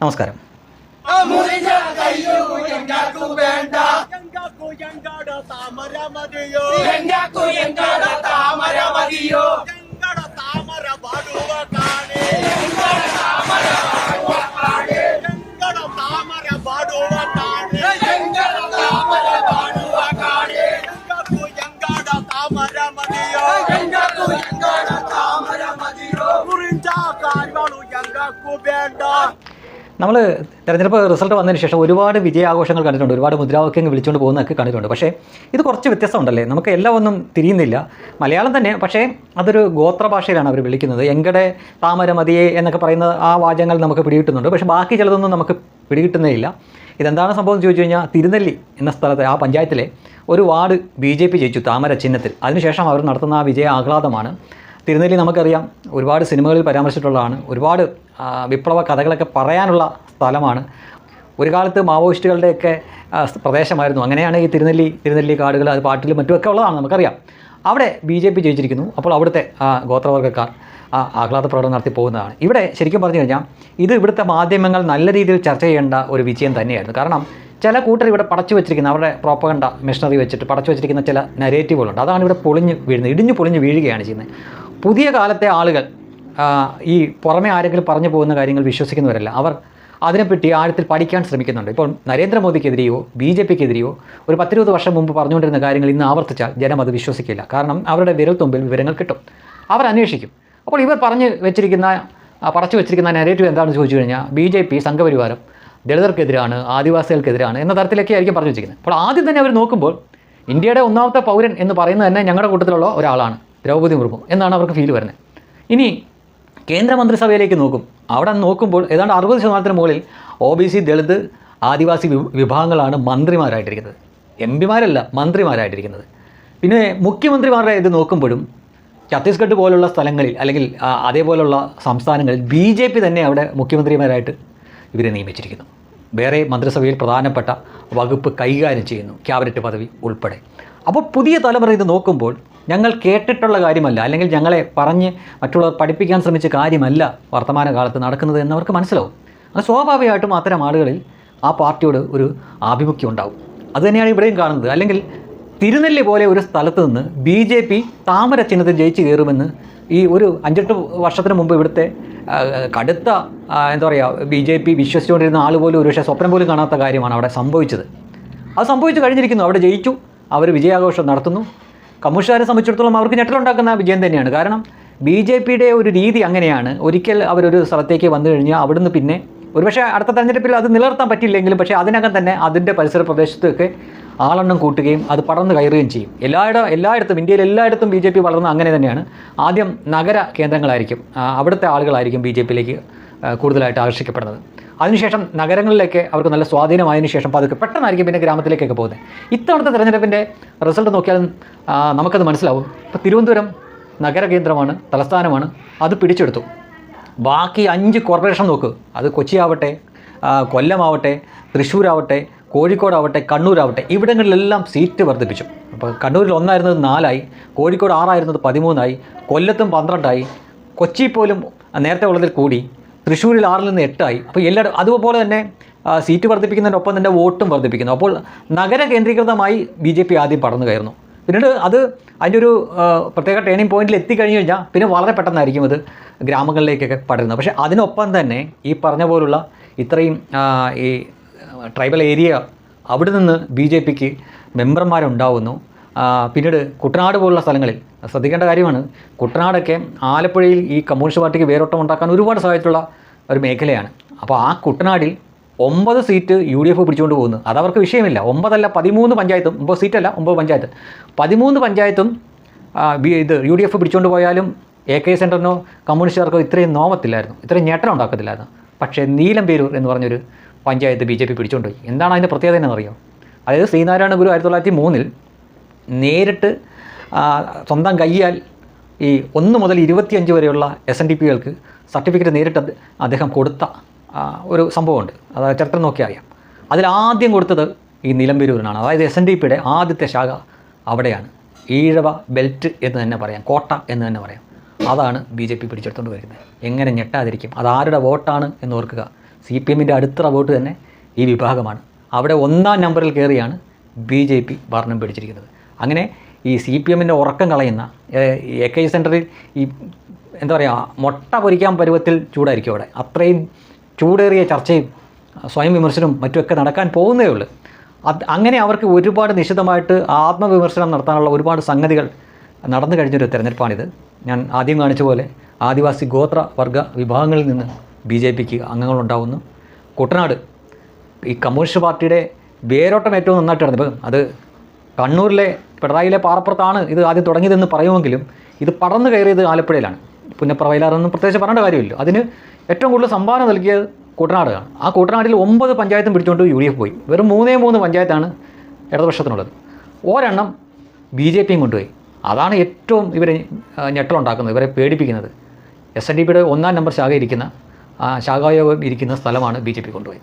നമസ്കാരം. താമര മതിയോ മുറിഞ്ചാ കാൽവാണു ഞങ്ങൾക്കു വേണ്ട. നമ്മൾ തെരഞ്ഞെടുപ്പ് റിസൾട്ട് വന്നതിന് ശേഷം ഒരുപാട് വിജയാഘോഷങ്ങൾ കണ്ടിട്ടുണ്ട്. ഒരുപാട് മുദ്രാവാക്യങ്ങൾ വിളിച്ചുകൊണ്ട് പോകുന്നതൊക്കെ കണ്ടിട്ടുണ്ട്. പക്ഷേ ഇത് കുറച്ച് വ്യത്യസ്തമുണ്ടല്ലേ? നമുക്ക് എല്ലാം ഒന്നും തിരിയുന്നില്ല. മലയാളം തന്നെ പക്ഷേ അതൊരു ഗോത്രഭാഷയിലാണ് അവർ വിളിക്കുന്നത്. എങ്കടെ താമരമതിയെ എന്നൊക്കെ പറയുന്ന ആ വാചകങ്ങൾ നമുക്ക് പിടികിട്ടുന്നുണ്ട്. പക്ഷേ ബാക്കി ചിലതൊന്നും നമുക്ക് പിടികിട്ടുന്നേ ഇല്ല. ഇതെന്താണ് സംഭവം ചോദിച്ചു കഴിഞ്ഞാൽ തിരുനെല്ലി എന്ന സ്ഥലത്തെ ആ പഞ്ചായത്തിലെ ഒരു വാർഡ് ബി ജെ പി ജയിച്ചു താമര ചിഹ്നത്തിൽ. അതിനുശേഷം അവർ നടത്തുന്ന ആ വിജയ ആഹ്ലാദമാണ് തിരുനെല്ലി നമുക്കറിയാം ഒരുപാട് സിനിമകളിൽ പരാമർശിച്ചിട്ടുള്ളതാണ്. ഒരുപാട് വിപ്ലവ കഥകളൊക്കെ പറയാനുള്ള സ്ഥലമാണ്. ഒരു കാലത്ത് മാവോയിസ്റ്റുകളുടെയൊക്കെ പ്രദേശമായിരുന്നു. അങ്ങനെയാണ് ഈ തിരുനെല്ലി തിരുനെല്ലി കാടുകൾ അത് പാട്ടിലും മറ്റുമൊക്കെ ഉള്ളതാണ് നമുക്കറിയാം. അവിടെ ബി ജെ പി ജയിച്ചിരിക്കുന്നു. അപ്പോൾ അവിടുത്തെ ഗോത്രവർഗക്കാർ ആഹ്ലാദ പ്രകടനം നടത്തി പോകുന്നതാണ്. ഇവിടെ ശരിക്കും പറഞ്ഞു കഴിഞ്ഞാൽ ഇത് ഇവിടുത്തെ മാധ്യമങ്ങൾ നല്ല രീതിയിൽ ചർച്ച ചെയ്യേണ്ട ഒരു വിജയം തന്നെയായിരുന്നു. കാരണം ചില കൂട്ടർ ഇവിടെ പടച്ചു വെച്ചിരിക്കുന്ന അവരുടെ പ്രോപ്പകണ്ട മെഷീനറി വെച്ചിട്ട് പടച്ചു വെച്ചിരിക്കുന്ന ചില നരേറ്റീവുകളുണ്ട് അതാണ് ഇവിടെ പൊളിഞ്ഞ് വീഴുന്നത് ഇടിഞ്ഞു പൊളിഞ്ഞ് വീഴുകയാണ് ചെയ്യുന്നത്. പുതിയ കാലത്തെ ആളുകൾ ഈ പുറമെ ആരെങ്കിലും പറഞ്ഞു പോകുന്ന കാര്യങ്ങൾ വിശ്വസിക്കുന്നവരല്ല. അവർ അതിനെപ്പറ്റി ആഴത്തിൽ പഠിക്കാൻ ശ്രമിക്കുന്നുണ്ട്. ഇപ്പോൾ നരേന്ദ്രമോദിക്കെതിരെയോ ബി ജെ പിക്കെതിരെയോ ഒരു പത്തിരുപത് വർഷം മുമ്പ് പറഞ്ഞുകൊണ്ടിരുന്ന കാര്യങ്ങൾ ഇന്ന് ആവർത്തിച്ചാൽ ജനം അത് വിശ്വസിക്കില്ല. കാരണം അവരുടെ വിരൽ തുമ്പിൽ വിവരങ്ങൾ കിട്ടും. അവർ അന്വേഷിക്കും. അപ്പോൾ ഇവർ പറഞ്ഞ് വെച്ചിരിക്കുന്ന പറച്ചു വെച്ചിരിക്കുന്ന നെഗറ്റീവ് എന്താണെന്ന് ചോദിച്ചു കഴിഞ്ഞാൽ ബി ജെ പി സംഘപരിവാരം ദളിതർക്കെതിരാണ് ആദിവാസികൾക്കെതിരാണ് എന്ന തരത്തിലൊക്കെ ആയിരിക്കും പറഞ്ഞു വെച്ചിരിക്കുന്നത്. അപ്പോൾ ആദ്യം തന്നെ അവർ നോക്കുമ്പോൾ ഇന്ത്യയുടെ ഒന്നാമത്തെ പൗരൻ എന്ന് പറയുന്നത് തന്നെ ഞങ്ങളുടെ കൂട്ടത്തിലുള്ള ഒരാളാണ്. ദ്രൗപദി മുർമു എന്നാണ് അവർക്ക് ഫീൽ വരുന്നത്. ഇനി കേന്ദ്രമന്ത്രിസഭയിലേക്ക് നോക്കും. അവിടെ നോക്കുമ്പോൾ ഏതാണ്ട് അറുപത് ശതമാനത്തിന് മുകളിൽ O B C Dalit Adivasi വിഭാഗങ്ങളാണ് മന്ത്രിമാരായിട്ടിരിക്കുന്നത്. എം പിമാരല്ല മന്ത്രിമാരായിട്ടിരിക്കുന്നത്. പിന്നെ മുഖ്യമന്ത്രിമാരുടെ ഇത് നോക്കുമ്പോഴും ഛത്തീസ്ഗഡ് പോലുള്ള സ്ഥലങ്ങളിൽ അല്ലെങ്കിൽ അതേപോലുള്ള സംസ്ഥാനങ്ങളിൽ ബി ജെ പി തന്നെ അവിടെ മുഖ്യമന്ത്രിമാരായിട്ട് ഇവരെ നിയമിച്ചിരിക്കുന്നു. വേറെ മന്ത്രിസഭയിൽ പ്രധാനപ്പെട്ട വകുപ്പ് കൈകാര്യം ചെയ്യുന്നു ക്യാബിനറ്റ് പദവി ഉൾപ്പെടെ. അപ്പോൾ പുതിയ തലമുറ ഇത് നോക്കുമ്പോൾ ഞങ്ങൾ കേട്ടിട്ടുള്ള കാര്യമല്ല. അല്ലെങ്കിൽ ഞങ്ങളെ പറഞ്ഞ് മറ്റുള്ളവർ പഠിപ്പിക്കാൻ ശ്രമിച്ച കാര്യമല്ല വർത്തമാനകാലത്ത് നടക്കുന്നത് എന്നവർക്ക് മനസ്സിലാവും. അത് സ്വാഭാവികമായിട്ടും അത്തരം ആളുകളിൽ ആ പാർട്ടിയോട് ഒരു ആഭിമുഖ്യം ഉണ്ടാവും. അതുതന്നെയാണ് ഇവിടെയും കാണുന്നത്. അല്ലെങ്കിൽ തിരുനെല്ലി പോലെ ഒരു സ്ഥലത്ത് നിന്ന് ബി ജെ പി താമര ചിഹ്നത്തിൽ ജയിച്ചു കയറുമെന്ന് ഈ ഒരു അഞ്ചെട്ട് വർഷത്തിന് മുമ്പ് ഇവിടുത്തെ കടുത്ത എന്താ പറയുക ബി ജെ പി വിശ്വസിച്ചുകൊണ്ടിരുന്ന ആൾ പോലും ഒരു പക്ഷേ സ്വപ്നം പോലും കാണാത്ത കാര്യമാണ് അവിടെ സംഭവിച്ചത്. അത് സംഭവിച്ചു കഴിഞ്ഞിരിക്കുന്നു. അവിടെ ജയിച്ചു. അവർ വിജയാഘോഷം നടത്തുന്നു. കമ്മ്യൂണിസ്റ്റുകാരെ സംബന്ധിച്ചിടത്തോളം അവർക്ക് ഞെട്ടലുണ്ടാക്കുന്ന വിജയം തന്നെയാണ്. കാരണം ബി ജെ പിയുടെ ഒരു രീതി അങ്ങനെയാണ്. ഒരിക്കൽ അവരൊരു സ്ഥലത്തേക്ക് വന്നു കഴിഞ്ഞാൽ അവിടുന്ന് പിന്നെ ഒരുപക്ഷെ അടുത്ത തെരഞ്ഞെടുപ്പിൽ അത് നിലനിർത്താൻ പറ്റില്ലെങ്കിലും പക്ഷേ അതിനകം തന്നെ അതിന്റെ പരിസര പ്രദേശത്തൊക്കെ ആളെണ്ണം കൂട്ടുകയും അത് പടർന്ന് കയറുകയും ചെയ്യും. എല്ലായിടം എല്ലായിടത്തും ഇന്ത്യയിൽ എല്ലായിടത്തും ബി ജെ പി വളർന്ന അങ്ങനെ തന്നെയാണ്. ആദ്യം നഗര കേന്ദ്രങ്ങളായിരിക്കും അവിടുത്തെ ആളുകളായിരിക്കും ബി ജെ പിയിലേക്ക് കൂടുതലായിട്ട് ആകർഷിക്കപ്പെടുന്നത്. അതിനുശേഷം നഗരങ്ങളിലേക്ക് അവർക്ക് നല്ല സ്വാധീനമായതിനു ശേഷം പതുക്കെ പെട്ടെന്നായിരിക്കും പിന്നെ ഗ്രാമത്തിലേക്കൊക്കെ പോകുന്നത്. ഇത്തവണത്തെ തെരഞ്ഞെടുപ്പിന്റെ റിസൾട്ട് നോക്കിയാൽ നമുക്കത് മനസ്സിലാവും. ഇപ്പോൾ തിരുവനന്തപുരം നഗര കേന്ദ്രമാണ് തലസ്ഥാനമാണ്. അത് പിടിച്ചെടുത്തു. ബാക്കി അഞ്ച് കോർപ്പറേഷൻ നോക്ക്. അത് കൊച്ചിയാവട്ടെ കൊല്ലമാവട്ടെ തൃശ്ശൂരാവട്ടെ കോഴിക്കോടാവട്ടെ കണ്ണൂരാവട്ടെ ഇവിടങ്ങളിലെല്ലാം സീറ്റ് വർദ്ധിപ്പിച്ചു. അപ്പോൾ കണ്ണൂരിൽ ഒന്നായിരുന്നത് നാലായി കോഴിക്കോട് ആറായിരുന്നത് പതിമൂന്നായി കൊല്ലത്തും പന്ത്രണ്ടായി കൊച്ചി പോലും നേരത്തെ ഉള്ളതിൽ കൂടി തൃശ്ശൂരിൽ ആറിൽ നിന്ന് എട്ടായി. അപ്പോൾ എല്ലായിടും അതുപോലെ തന്നെ സീറ്റ് വർദ്ധിപ്പിക്കുന്നതിനൊപ്പം തന്നെ വോട്ടും വർദ്ധിപ്പിക്കുന്നു. അപ്പോൾ നഗര കേന്ദ്രീകൃതമായി ബി ജെ പി ആദ്യം പടർന്നു കയറുന്നു. പിന്നീട് അത് അതിന്റെ ഒരു പ്രത്യേക ട്രെയിനിങ് പോയിന്റിൽ എത്തിക്കഴിഞ്ഞ് കഴിഞ്ഞാൽ പിന്നെ വളരെ പെട്ടെന്നായിരിക്കും അത് ഗ്രാമങ്ങളിലേക്കൊക്കെ പടരുന്നത്. പക്ഷേ അതിനൊപ്പം തന്നെ ഈ പറഞ്ഞ പോലുള്ള ഇത്രയും ഈ ട്രൈബൽ ഏരിയ അവിടെ നിന്ന് ബി ജെ പിക്ക് മെമ്പർമാരുണ്ടാവുന്നു. പിന്നീട് കുട്ടനാട് പോലുള്ള സ്ഥലങ്ങളിൽ ശ്രദ്ധിക്കേണ്ട കാര്യമാണ്. കുട്ടനാടൊക്കെ ആലപ്പുഴയിൽ ഈ കമ്മ്യൂണിസ്റ്റ് പാർട്ടിക്ക് വേരോട്ടം ഉണ്ടാക്കാൻ ഒരുപാട് സഹായത്തിലുള്ള ഒരു മേഖലയാണ്. അപ്പോൾ ആ കുട്ടനാടിൽ ഒമ്പത് സീറ്റ് യു ഡി എഫ് പിടിച്ചുകൊണ്ട് പോകുന്നു. അതവർക്ക് വിഷയമില്ല. ഒമ്പതല്ല പതിമൂന്ന് പഞ്ചായത്തും ഒമ്പത് സീറ്റല്ല ഒമ്പത് പഞ്ചായത്ത്. പതിമൂന്ന് പഞ്ചായത്തും ഇത് യു ഡി എഫ് പിടിച്ചുകൊണ്ട് പോയാലും എ കെ സെന്ററിനോ കമ്മ്യൂണിസ്റ്റുകാർക്കോ ഇത്രയും നോമത്തില്ലായിരുന്നു. ഇത്രയും ഞെട്ടം ഉണ്ടാക്കത്തില്ലായിരുന്നു. പക്ഷേ നീലം പേരൂർ എന്ന് പറഞ്ഞൊരു പഞ്ചായത്ത് ബി ജെ പി പിടിച്ചുകൊണ്ട് പോയി. എന്താണ് അതിന്റെ പ്രത്യേകത എന്നറിയോ? അതായത് ശ്രീനാരായണ ഗുരു ആയിരത്തി തൊള്ളായിരത്തി മൂന്നിൽ നേരിട്ട് സ്വന്തം കൈയാൽ ഈ ഒന്ന് മുതൽ ഇരുപത്തിയഞ്ച് വരെയുള്ള എസ് എൻ ഡി പികൾക്ക് സർട്ടിഫിക്കറ്റ് നേരിട്ട് അദ്ദേഹം കൊടുത്ത ഒരു സംഭവമുണ്ട്. അത് ചരിത്രം നോക്കി അറിയാം. അതിലാദ്യം കൊടുത്തത് ഈ നിലമ്പേരൂരിനാണ് അതായത് എസ് എൻ ഡി പിയുടെ ആദ്യത്തെ ശാഖ അവിടെയാണ്. ഈഴവ ബെൽറ്റ് എന്ന് തന്നെ പറയാം. കോട്ട എന്ന് തന്നെ പറയാം. അതാണ് ബി ജെ പി പിടിച്ചെടുത്തുകൊണ്ട് വരുന്നത്. എങ്ങനെ ഞെട്ടാതിരിക്കും. അതാരുടെ വോട്ടാണ് എന്ന് ഓർക്കുക. സി പി എമ്മിന്റെ അടുത്ത വോട്ട് തന്നെ ഈ വിഭാഗമാണ്. അവിടെ ഒന്നാം നമ്പറിൽ കയറിയാണ് ബി ജെ പി ഭരണം പിടിച്ചിരിക്കുന്നത്. അങ്ങനെ ഈ സി പി എമ്മിന്റെ ഉറക്കം കളയുന്ന എ കെ സെന്ററിൽ ഈ എന്താ പറയുക മുട്ട പൊരിക്കാൻ പരുവത്തിൽ ചൂടായിരിക്കും അവിടെ. അത്രയും ചൂടേറിയ ചർച്ചയും സ്വയം വിമർശനവും മറ്റുമൊക്കെ നടക്കാൻ പോകുന്നേ ഉള്ളൂ. അത് അങ്ങനെ അവർക്ക് ഒരുപാട് നിശിതമായിട്ട് ആത്മവിമർശനം നടത്താനുള്ള ഒരുപാട് സംഗതികൾ നടന്നു കഴിഞ്ഞൊരു തെരഞ്ഞെടുപ്പാണിത്. ഞാൻ ആദ്യം കാണിച്ച പോലെ ആദിവാസി ഗോത്ര വർഗ വിഭാഗങ്ങളിൽ നിന്ന് ബി ജെ പിക്ക് അംഗങ്ങളുണ്ടാവുന്നു. കുട്ടനാട് ഈ കമ്മ്യൂണിസ്റ്റ് പാർട്ടിയുടെ വേരോട്ടം ഏറ്റവും നന്നായിട്ട് അത് കണ്ണൂരിലെ പിണറായിലെ പാറപ്പുറത്താണ് ഇത് ആദ്യം തുടങ്ങിയതെന്ന് പറയുമെങ്കിലും ഇത് പടർന്നു കയറിയത് ആലപ്പുഴയിലാണ്. പുന്നപ്ര വയലാറൊന്നും പ്രത്യേകിച്ച് പറയേണ്ട കാര്യമില്ല. അതിന് ഏറ്റവും കൂടുതൽ സംഭാവന നൽകിയത് കുട്ടനാടാണ് ആ കുട്ടനാട്ടിൽ ഒമ്പത് പഞ്ചായത്തും പിടിച്ചുകൊണ്ട് യു ഡി എഫ് പോയി. വെറും മൂന്നേ മൂന്ന് പഞ്ചായത്താണ് ഇടതുപക്ഷത്തിനുള്ളത്. ഒരെണ്ണം ബി ജെ പിയും കൊണ്ടുപോയി. അതാണ് ഏറ്റവും ഇവരെ ഞെട്ടലുണ്ടാക്കുന്നത് ഇവരെ പേടിപ്പിക്കുന്നത്. എസ് എൻ ഡി പിയുടെ ഒന്നാം നമ്പർ ശാഖ ഇരിക്കുന്ന ശാഖായോഗം ഇരിക്കുന്ന സ്ഥലമാണ് ബി ജെ പി കൊണ്ടുപോയി